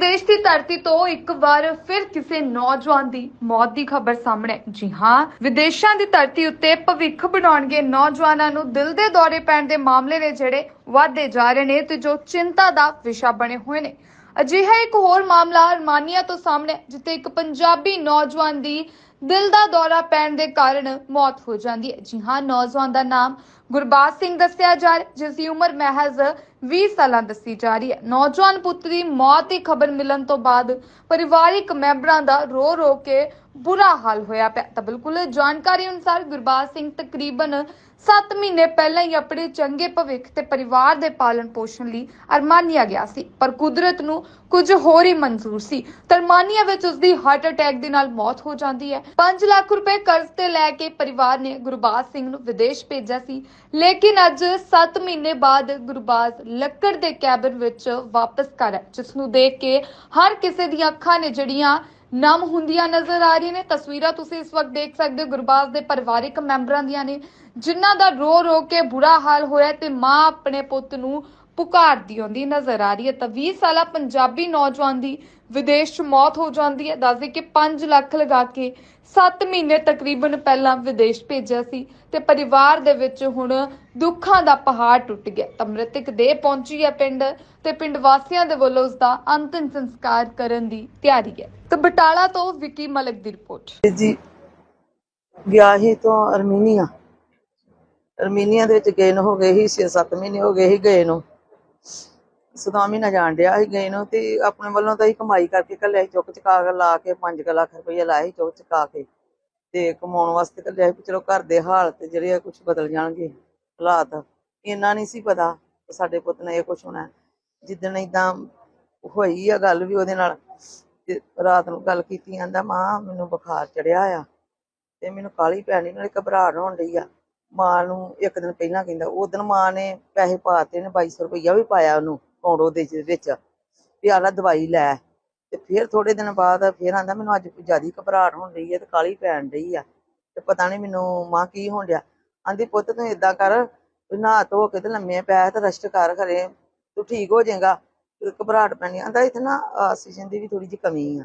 ਵਿਦੇਸ਼ ਦੀ ਧਰਤੀ ਤੋਂ ਇੱਕ ਵਾਰ ਫਿਰ ਕਿਸੇ ਨੌਜਵਾਨ ਦੀ ਮੌਤ ਦੀ ਖਬਰ ਸਾਹਮਣੇ ਜੀ ਹਾਂ, ਵਿਦੇਸ਼ਾਂ ਦੀ ਧਰਤੀ ਉੱਤੇ ਭਵਿੱਖ ਬਣਾਉਣਗੇ ਨੌਜਵਾਨਾਂ ਨੂੰ ਦਿਲ ਦੇ ਦੌਰੇ ਪੈਣ ਦੇ ਮਾਮਲੇ ਨੇ ਜਿਹੜੇ ਵਾਧੇ ਜਾ ਰਹੇ ਨੇ ਤੇ ਜੋ ਚਿੰਤਾ ਦਾ ਵਿਸ਼ਾ ਬਣੇ ਹੋਏ ਨੇ। ਅਜਿਹਾ ਇੱਕ ਹੋਰ ਮਾਮਲਾ ਅਰਮਾਨੀਆ ਤੋਂ ਸਾਹਮਣੇ ਜਿੱਥੇ ਇੱਕ ਪੰਜਾਬੀ ਨੌਜਵਾਨ ਦੀ ਦਿਲ ਦਾ ਦੌਰਾ ਪੈਣ ਦੇ ਕਾਰਨ ਮੌਤ ਹੋ ਜਾਂਦੀ ਹੈ। ਜੀ ਹਾਂ, ਨੌਜਵਾਨ ਦਾ ਨਾਮ ਗੁਰਬਾਜ ਸਿੰਘ ਦੱਸਿਆ ਜਾ ਰਿਹਾ ਜਿਸ ਦੀ ਉਮਰ ਮਹਿਜ਼ 20 ਸਾਲਾਂ ਦੱਸੀ ਜਾ ਰਹੀ ਹੈ। ਨੌਜਵਾਨ ਪੁੱਤ ਦੀ ਮੌਤ ਦੀ ਖਬਰ ਮਿਲਣ ਤੋਂ ਬਾਅਦ ਪਰਿਵਾਰਿਕ ਮੈਂਬਰਾਂ ਦਾ ਰੋ ਰੋ ਕੇ ਬੁਰਾ ਹਾਲ ਹੋਇਆ ਪਿਆ। ਤਾਂ ਬਿਲਕੁਲ ਜਾਣਕਾਰੀ ਅਨੁਸਾਰ ਗੁਰਬਾਜ ਸਿੰਘ ਤਕਰੀਬਨ 7 ਮਹੀਨੇ ਪਹਿਲਾਂ ਹੀ ਆਪਣੇ ਚੰਗੇ ਭਵਿੱਖ ਤੇ ਪਰਿਵਾਰ ਦੇ ਪਾਲਣ ਪੋਸ਼ਣ ਲਈ ਅਰਮਾਨੀਆ ਗਿਆ ਸੀ। ਪਰ ਕੁਦਰਤ ਨੂੰ ਕੁਝ ਹੋਰ ਹੀ ਮਨਜ਼ੂਰ ਸੀ। ਤਰਮਾਨੀਆ ਵਿੱਚ ਉਸ ਦੀ ਹਾਰਟ ਅਟੈਕ ਦੇ ਨਾਲ ਮੌਤ ਹੋ ਜਾਂਦੀ ਹੈ। 5 ਲੱਖ ਰੁਪਏ ਕਰਜ਼ ਤੇ ਲੈ ਕੇ ਪਰਿਵਾਰ ਨੇ ਗੁਰਬਾਜ ਸਿੰਘ ਨੂੰ ਵਿਦੇਸ਼ ਭੇਜਿਆ ਸੀ। ਲੇਕਿਨ ਅੱਜ 7 ਮਹੀਨੇ ਬਾਅਦ ਗੁਰਬਾਜ ਲੱਕੜ ਦੇ ਕੈਬਨ ਵਿੱਚ ਵਾਪਸ ਘਰ ਹੈ ਜਿਸ ਨੂੰ ਦੇਖ ਕੇ ਹਰ ਕਿਸੇ ਦੀਆਂ ਅੱਖਾਂ ਨੇ ਜਿਹੜੀਆਂ ਨਮ ਹੁੰਦੀਆਂ ਨਜ਼ਰ ਆ ਰਹੀਆਂ ਨੇ। ਤਸਵੀਰਾਂ ਤੁਸੀਂ ਇਸ ਵਕਤ ਦੇਖ ਸਕਦੇ ਹੋ, ਗੁਰਬਾਜ ਦੇ ਪਰਿਵਾਰਿਕ ਮੈਂਬਰਾਂ ਦੀਆਂ ਨੇ, ਜਿਨ੍ਹਾਂ ਦਾ ਰੋ ਰੋ ਕੇ ਬੁਰਾ ਹਾਲ ਹੋਇਆ ਤੇ ਮਾਂ ਆਪਣੇ ਪੁੱਤ ਨੂੰ ਪੁਕਾਰਦੀ ਆਉਂਦੀ, ਨਜ਼ਰ ਆ ਰਹੀ ਹੈ ਤਾਂ 20 ਸਾਲਾ ਪੰਜਾਬੀ ਨੌਜਵਾਨ ਦੀ ਵਿਦੇਸ਼ 'ਚ ਮੌਤ ਹੋ ਜਾਂਦੀ ਹੈ। ਦੱਸਦੇ ਕਿ 5 ਲੱਖ ਲਗਾ ਕੇ 7 ਮਹੀਨੇ ਤਕਰੀਬਨ ਪਹਿਲਾਂ ਵਿਦੇਸ਼ ਭੇਜਿਆ ਸੀ ਤੇ ਪਰਿਵਾਰ ਦੇ ਵਿੱਚ ਹੁਣ ਦੁੱਖਾਂ ਦਾ ਪਹਾੜ ਟੁੱਟ ਗਿਆ। ਤਾਂ ਮ੍ਰਿਤਕ ਦੇਹ ਪਹੁੰਚੀ ਹੈ ਪਿੰਡ ਤੇ ਪਿੰਡ ਵਾਸੀਆਂ ਦੇ ਵੱਲੋਂ ਉਸ ਦਾ ਅੰਤਿਮ ਸੰਸਕਾਰ ਕਰਨ ਦੀ ਤਿਆਰੀ ਹੈ। ਤਾਂ ਬਟਾਲਾ ਤੋਂ ਵਿਕੀ ਮਲਕ ਦੀ ਰਿਪੋਰਟ। ਜੀ ਗਿਆ ਸੀ ਤੋਂ ਅਰਮੀਨੀਆ। ਅਰਮੀਨੀਆ ਦੇ ਵਿੱਚ ਗਏ ਨੂੰ ਹੋ ਗਏ ਹੀ 6-7 ਮਹੀਨੇ ਹੋ ਗਏ ਹੀ ਗਏ ਨੂੰ। ਸਦਾ ਮਹੀਨਾ ਜਾਣ ਡਿਆ ਸੀ ਗਏ ਨੂੰ ਤੇ ਆਪਣੇ ਵੱਲੋਂ ਤਾਂ ਅਸੀਂ ਕਮਾਈ ਕਰਕੇ ਕੱਲਿਆ ਸੀ, ਚੁੱਕ ਚੁਕਾ ਕੇ ਲਾ ਕੇ 5 ਲੱਖ ਰੁਪਏ ਲਾਇਆ ਸੀ ਚੁੱਕ ਚੁਕਾ ਕੇ। ਤੇ ਕਮਾਉਣ ਵਾਸਤੇ ਕੱਲਿਆ ਸੀ ਚਲੋ ਘਰ ਦੇ ਹਾਲਤ ਜਿਹੜੇ ਆ ਕੁਝ ਬਦਲ ਜਾਣਗੇ ਹਾਲਾਤ। ਇੰਨਾ ਨਹੀਂ ਸੀ ਪਤਾ ਸਾਡੇ ਪੁੱਤ ਨੇ ਇਹ ਕੁਝ ਹੋਣਾ। ਹੈ। ਜਿੱਦਣ ਏਦਾਂ ਹੋਈ ਆ ਗੱਲ ਵੀ ਉਹਦੇ ਨਾਲ ਤੇ ਰਾਤ ਨੂੰ ਗੱਲ ਕੀਤੀ, ਆਂਦਾ, ਮਾਂ, ਮੈਨੂੰ ਬੁਖਾਰ ਚੜਿਆ ਆ ਤੇ ਮੈਨੂੰ ਕਾਲੀ ਪੈਣੀ, ਨਾਲੇ ਘਬਰਾਹਟ ਹੋਣ ਡਈ ਆ। ਮਾਂ ਨੂੰ ਇੱਕ ਦਿਨ ਪਹਿਲਾਂ ਕਹਿੰਦਾ ਉਦੋਂ ਮਾਂ ਨੇ ਪੈਸੇ ਪਾਤੇ ਨੇ 2200 ਰੁਪਈਆ ਵੀ ਪਾਇਆ ਉਹਨੂੰ ਕੌੜੋ ਦੇ ਵਿੱਚ ਵੀ ਆਹ ਦਵਾਈ ਲੈ। ਤੇ ਫਿਰ ਥੋੜੇ ਦਿਨ ਬਾਅਦ ਫਿਰ ਆਂਦਾ, ਮੈਨੂੰ ਅੱਜ ਜਿਆਦੀ ਘਬਰਾਹਟ ਹੋਣ ਰਹੀ ਹੈ ਤੇ ਕਾਲੀ ਪੈਣ ਰਹੀ ਆ। ਤੇ ਪਤਾ ਨਹੀਂ ਮੈਨੂੰ ਮਾਂ ਕੀ ਹੋਣ ਡਿਆ। ਆਂਦੀ, ਪੁੱਤ ਤੂੰ ਏਦਾਂ ਕਰ ਨਹਾ ਧੋ ਕੇ ਤੇ ਲੰਮੇ ਪੈ ਤੇ ਰੈਸਟ ਕਰ ਘਰੇ। ਤੂੰ ਠੀਕ ਹੋ ਜਾਏਗਾ ਘਬਰਾਹਟ ਪੈਣੀ ਆਂਦਾ, ਇੱਥੇ ਨਾ ਆਕਸੀਜਨ ਦੀ ਵੀ ਥੋੜੀ ਜਿਹੀ ਕਮੀ ਆ।